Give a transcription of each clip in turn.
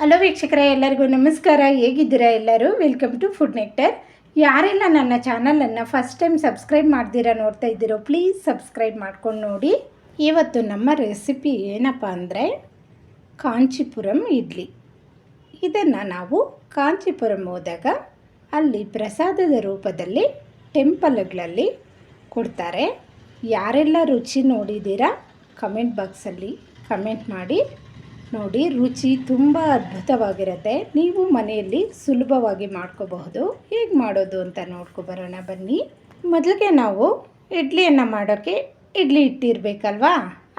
Hello ವೀಕ್ಷಕರೇ, ಎಲ್ಲರಿಗೂ ನಮಸ್ಕಾರ. ಹೇಗಿದ್ದೀರಾ ಎಲ್ಲರೂ? ವೆಲ್ಕಮ್ ಟು ಫುಡ್ ನೆಕ್ಟರ್ ಯಾರೆಲ್ಲ ನನ್ನ ಚಾನಲನ್ನು ಫಸ್ಟ್ ಟೈಮ್ ಸಬ್ಸ್ಕ್ರೈಬ್ ಮಾಡ್ದಿರಾ ನೋಡ್ತಾ ಇದ್ದೀರೋ ಪ್ಲೀಸ್ ಸಬ್ಸ್ಕ್ರೈಬ್ ಮಾಡ್ಕೊಂಡು ನೋಡಿ. ಇವತ್ತು ನಮ್ಮ ರೆಸಿಪಿ ಏನಪ್ಪ ಅಂದರೆ, ಕಾಂಚೀಪುರಂ ಇಡ್ಲಿ. ಇದನ್ನು ನಾವು ಕಾಂಚೀಪುರಂ ಹೋದಾಗ ಅಲ್ಲಿ ಪ್ರಸಾದದ ರೂಪದಲ್ಲಿ ಟೆಂಪಲ್ಗಳಲ್ಲಿ ಕೊಡ್ತಾರೆ. ಯಾರೆಲ್ಲ ರುಚಿ ನೋಡಿದ್ದೀರಾ ಕಮೆಂಟ್ ಬಾಕ್ಸಲ್ಲಿ ಕಮೆಂಟ್ ಮಾಡಿ. ನೋಡಿ, ರುಚಿ ತುಂಬ ಅದ್ಭುತವಾಗಿರುತ್ತೆ. ನೀವು ಮನೆಯಲ್ಲಿ ಸುಲಭವಾಗಿ ಮಾಡ್ಕೋಬಹುದು. ಹೇಗೆ ಮಾಡೋದು ಅಂತ ನೋಡ್ಕೊ ಬರೋಣ ಬನ್ನಿ. ಮೊದಲಿಗೆ ನಾವು ಇಡ್ಲಿಯನ್ನು ಮಾಡೋಕ್ಕೆ ಇಡ್ಲಿ ಇಟ್ಟಿರಬೇಕಲ್ವಾ?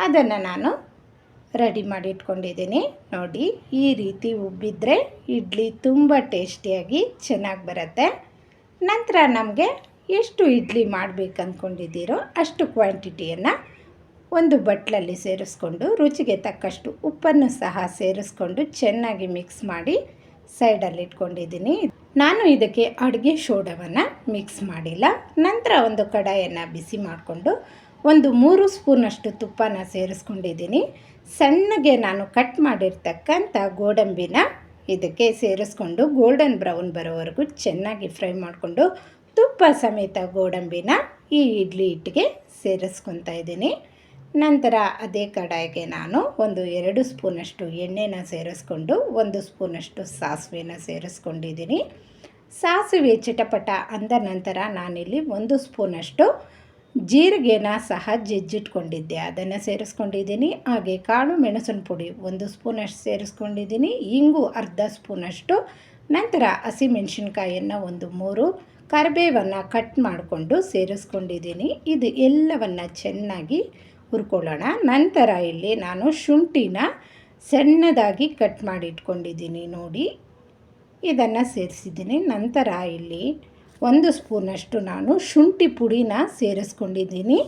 ಅದನ್ನು ನಾನು ರೆಡಿ ಮಾಡಿ ಇಟ್ಕೊಂಡಿದ್ದೀನಿ. ನೋಡಿ, ಈ ರೀತಿ ಉಬ್ಬಿದ್ರೆ ಇಡ್ಲಿ ತುಂಬ ಟೇಸ್ಟಿಯಾಗಿ ಚೆನ್ನಾಗಿ ಬರುತ್ತೆ. ನಂತರ ನಮಗೆ ಎಷ್ಟು ಇಡ್ಲಿ ಮಾಡಬೇಕು ಅಂದ್ಕೊಂಡಿದ್ದೀರೋ ಅಷ್ಟು ಕ್ವಾಂಟಿಟಿಯನ್ನು ಒಂದು ಬಟ್ಲಲ್ಲಿ ಸೇರಿಸ್ಕೊಂಡು ರುಚಿಗೆ ತಕ್ಕಷ್ಟು ಉಪ್ಪನ್ನು ಸಹ ಸೇರಿಸ್ಕೊಂಡು ಚೆನ್ನಾಗಿ ಮಿಕ್ಸ್ ಮಾಡಿ ಸೈಡಲ್ಲಿ ಇಟ್ಕೊಂಡಿದ್ದೀನಿ. ನಾನು ಇದಕ್ಕೆ ಅಡುಗೆ ಶೋಡವನ್ನು ಮಿಕ್ಸ್ ಮಾಡಿಲ್ಲ. ನಂತರ ಒಂದು ಕಡಾಯನ್ನು ಬಿಸಿ ಮಾಡಿಕೊಂಡು ಒಂದು ಮೂರು ಸ್ಪೂನಷ್ಟು ತುಪ್ಪನ ಸೇರಿಸ್ಕೊಂಡಿದ್ದೀನಿ. ಸಣ್ಣಗೆ ನಾನು ಕಟ್ ಮಾಡಿರ್ತಕ್ಕಂಥ ಗೋಡಂಬಿನ ಇದಕ್ಕೆ ಸೇರಿಸ್ಕೊಂಡು ಗೋಲ್ಡನ್ ಬ್ರೌನ್ ಬರೋವರೆಗೂ ಚೆನ್ನಾಗಿ ಫ್ರೈ ಮಾಡಿಕೊಂಡು ತುಪ್ಪ ಸಮೇತ ಗೋಡಂಬಿನ ಈ ಇಡ್ಲಿ ಹಿಟ್ಟಿಗೆ ಸೇರಿಸ್ಕೊತಾ ಇದ್ದೀನಿ. ನಂತರ ಅದೇ ಕಡಾಯಿಗೆ ನಾನು ಒಂದು ಎರಡು ಸ್ಪೂನಷ್ಟು ಎಣ್ಣೆನ ಸೇರಿಸ್ಕೊಂಡು, ಒಂದು ಸ್ಪೂನಷ್ಟು ಸಾಸಿವೆನ ಸೇರಿಸ್ಕೊಂಡಿದ್ದೀನಿ. ಸಾಸಿವೆ ಚಿಟಪಟ ಅಂದ ನಂತರ ನಾನಿಲ್ಲಿ ಒಂದು ಸ್ಪೂನಷ್ಟು ಜೀರಿಗೆನ ಸಹ ಜಜ್ಜಿಟ್ಕೊಂಡಿದ್ದೆ. ಅದನ್ನು ಸೇರಿಸ್ಕೊಂಡಿದ್ದೀನಿ. ಹಾಗೆ ಕಾಳು ಮೆಣಸಿನ ಪುಡಿ ಒಂದು ಸ್ಪೂನಷ್ಟು ಸೇರಿಸ್ಕೊಂಡಿದ್ದೀನಿ. ಇಂಗು ಅರ್ಧ ಸ್ಪೂನಷ್ಟು. ನಂತರ ಹಸಿಮೆಣಸಿನ್ಕಾಯನ್ನು ಒಂದು ಮೂರು. ಕರಿಬೇವನ್ನು ಕಟ್ ಮಾಡಿಕೊಂಡು ಸೇರಿಸ್ಕೊಂಡಿದ್ದೀನಿ. ಇದು ಎಲ್ಲವನ್ನು ಚೆನ್ನಾಗಿ ಹುರ್ಕೊಳ್ಳೋಣ. ನಂತರ ಇಲ್ಲಿ ನಾನು ಶುಂಠಿನ ಸಣ್ಣದಾಗಿ ಕಟ್ ಮಾಡಿ ಇಟ್ಕೊಂಡಿದ್ದೀನಿ ನೋಡಿ. ಇದನ್ನು ಸೇರಿಸಿದ್ದೀನಿ. ನಂತರ ಇಲ್ಲಿ ಒಂದು ಸ್ಪೂನಷ್ಟು ನಾನು ಶುಂಠಿ ಪುಡಿನ ಸೇರಿಸ್ಕೊಂಡಿದ್ದೀನಿ.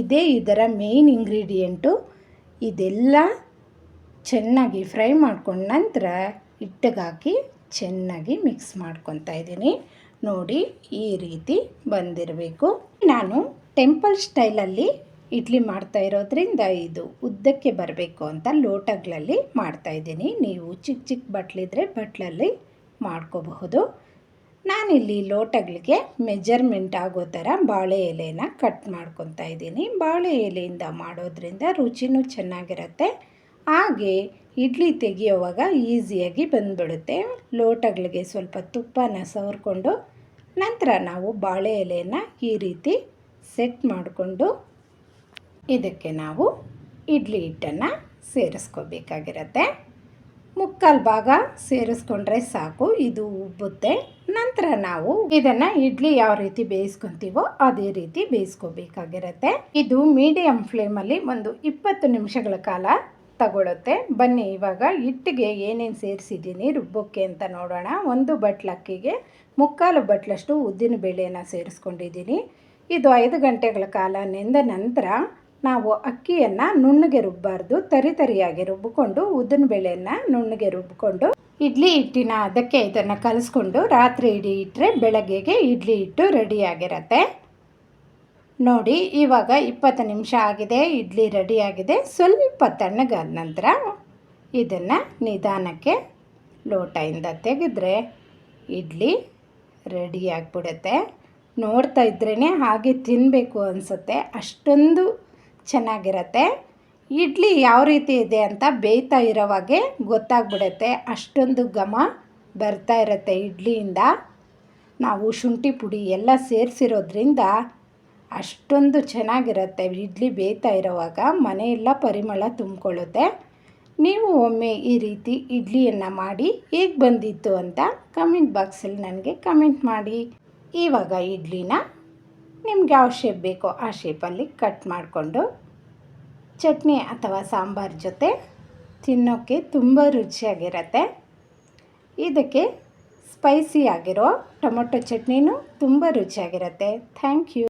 ಇದೇ ಇದರ ಮೇಯ್ನ್ ಇಂಗ್ರೀಡಿಯೆಂಟು ಇದೆಲ್ಲ ಚೆನ್ನಾಗಿ ಫ್ರೈ ಮಾಡ್ಕೊಂಡ ನಂತರ ಹಿಟ್ಟಿಗಾಕಿ ಚೆನ್ನಾಗಿ ಮಿಕ್ಸ್ ಮಾಡ್ಕೊತಾ ಇದ್ದೀನಿ. ನೋಡಿ ಈ ರೀತಿ ಬಂದಿರಬೇಕು. ನಾನು ಟೆಂಪಲ್ ಸ್ಟೈಲಲ್ಲಿ ಇಡ್ಲಿ ಮಾಡ್ತಾ ಇರೋದ್ರಿಂದ ಇದು ಉದ್ದಕ್ಕೆ ಬರಬೇಕು ಅಂತ ಲೋಟಗಳಲ್ಲಿ ಮಾಡ್ತಾಯಿದ್ದೀನಿ ನೀವು ಚಿಕ್ಕ ಚಿಕ್ಕ ಬಟ್ಲಿದ್ರೆ ಬಟ್ಲಲ್ಲಿ ಮಾಡ್ಕೋಬಹುದು. ನಾನಿಲ್ಲಿ ಲೋಟಗಳಿಗೆ ಮೆಜರ್ಮೆಂಟ್ ಆಗೋ ಥರ ಬಾಳೆ ಎಲೆನ ಕಟ್ ಮಾಡ್ಕೊತಾ ಇದ್ದೀನಿ. ಬಾಳೆ ಎಲೆಯಿಂದ ಮಾಡೋದ್ರಿಂದ ರುಚಿನೂ ಚೆನ್ನಾಗಿರುತ್ತೆ. ಹಾಗೆ ಇಡ್ಲಿ ತೆಗಿಯೋವಾಗ ಈಸಿಯಾಗಿ ಬಂದ್ಬಿಡುತ್ತೆ. ಲೋಟಗಳಿಗೆ ಸ್ವಲ್ಪ ತುಪ್ಪನ ಸವರ್ಕೊಂಡು ನಂತರ ನಾವು ಬಾಳೆ ಎಲೆಯನ್ನು ಈ ರೀತಿ ಸೆಟ್ ಮಾಡಿಕೊಂಡು ಇದಕ್ಕೆ ನಾವು ಇಡ್ಲಿ ಹಿಟ್ಟನ್ನು ಸೇರಿಸ್ಕೋಬೇಕಾಗಿರತ್ತೆ. ಮುಕ್ಕಾಲು ಭಾಗ ಸೇರಿಸ್ಕೊಂಡ್ರೆ ಸಾಕು, ಇದು ಉಬ್ಬುತ್ತೆ. ನಂತರ ನಾವು ಇದನ್ನು ಇಡ್ಲಿ ಯಾವ ರೀತಿ ಬೇಯಿಸ್ಕೊತೀವೋ ಅದೇ ರೀತಿ ಬೇಯಿಸ್ಕೋಬೇಕಾಗಿರತ್ತೆ. ಇದು ಮೀಡಿಯಂ ಫ್ಲೇಮಲ್ಲಿ ಒಂದು ಇಪ್ಪತ್ತು ನಿಮಿಷಗಳ ಕಾಲ ತಗೊಳುತ್ತೆ. ಬನ್ನಿ, ಇವಾಗ ಹಿಟ್ಟಿಗೆ ಏನೇನು ಸೇರಿಸಿದ್ದೀನಿ ರುಬ್ಬಕ್ಕೆ ಅಂತ ನೋಡೋಣ. ಒಂದು ಬಟ್ಲಕ್ಕಿಗೆ ಮುಕ್ಕಾಲು ಬಟ್ಲಷ್ಟು ಉದ್ದಿನ ಬೇಳೆಯನ್ನು ಸೇರಿಸ್ಕೊಂಡಿದ್ದೀನಿ. ಇದು ಐದು ಗಂಟೆಗಳ ಕಾಲ ನೆಂದ ನಂತರ ನಾವು ಅಕ್ಕಿಯನ್ನು ನುಣ್ಣಗೆ ರುಬ್ಬಾರ್ದು, ತರಿ ತರಿಯಾಗಿ ರುಬ್ಬಿಕೊಂಡು ಉದ್ದಿನ ಬೇಳೆಯನ್ನು ನುಣ್ಣಗೆ ರುಬ್ಬಿಕೊಂಡು ಇಡ್ಲಿ ಹಿಟ್ಟಿನ ಅದಕ್ಕೆ ಇದನ್ನು ಕಲಸ್ಕೊಂಡು ರಾತ್ರಿ ಇಡೀ ಇಟ್ಟರೆ ಬೆಳಗ್ಗೆಗೆ ಇಡ್ಲಿ ಹಿಟ್ಟು ರೆಡಿಯಾಗಿರತ್ತೆ ನೋಡಿ, ಇವಾಗ ಇಪ್ಪತ್ತು ನಿಮಿಷ ಆಗಿದೆ, ಇಡ್ಲಿ ರೆಡಿಯಾಗಿದೆ ಸ್ವಲ್ಪ ತಣ್ಣಗಾದ ನಂತರ ಇದನ್ನು ನಿಧಾನಕ್ಕೆ ಲೋಟದಿಂದ ತೆಗೆದ್ರೆ ಇಡ್ಲಿ ರೆಡಿ ಆಗಿಬಿಡುತ್ತೆ. ನೋಡ್ತಾ ಇದ್ರೇ ಹಾಗೆ ತಿನ್ನಬೇಕು ಅನಿಸುತ್ತೆ. ಅಷ್ಟೊಂದು ಚೆನ್ನಾಗಿರತ್ತೆ. ಇಡ್ಲಿ ಯಾವ ರೀತಿ ಇದೆ ಅಂತ ಬೇಯ್ತಾ ಇರೋವಾಗೆ ಗೊತ್ತಾಗ್ಬಿಡುತ್ತೆ. ಅಷ್ಟೊಂದು ಘಮ ಬರ್ತಾ ಇರುತ್ತೆ ಇಡ್ಲಿಯಿಂದ. ನಾವು ಶುಂಠಿ ಪುಡಿ ಎಲ್ಲ ಸೇರಿಸಿರೋದ್ರಿಂದ ಅಷ್ಟೊಂದು ಚೆನ್ನಾಗಿರುತ್ತೆ ಇಡ್ಲಿ ಬೇಯ್ತಾ ಇರೋವಾಗ ಮನೆಯೆಲ್ಲ ಪರಿಮಳ ತುಂಬಿಕೊಳ್ಳುತ್ತೆ. ನೀವು ಒಮ್ಮೆ ಈ ರೀತಿ ಇಡ್ಲಿಯನ್ನು ಮಾಡಿ ಹೇಗೆ ಬಂದಿತ್ತು ಅಂತ ಕಮೆಂಟ್ ಬಾಕ್ಸಲ್ಲಿ ನನಗೆ ಕಮೆಂಟ್ ಮಾಡಿ. ಇವಾಗ ಇಡ್ಲಿನ ನಿಮ್ಗೆ ಯಾವ ಶೇಪ್ ಬೇಕೋ ಆ ಶೇಪಲ್ಲಿ ಕಟ್ ಮಾಡಿಕೊಂಡು ಚಟ್ನಿ ಅಥವಾ ಸಾಂಬಾರು ಜೊತೆ ತಿನ್ನೋಕ್ಕೆ ತುಂಬ ರುಚಿಯಾಗಿರುತ್ತೆ. ಇದಕ್ಕೆ ಸ್ಪೈಸಿ ಆಗಿರೋ ಟೊಮೊಟೊ ಚಟ್ನಿನೂ ತುಂಬ ರುಚಿಯಾಗಿರುತ್ತೆ. Thank you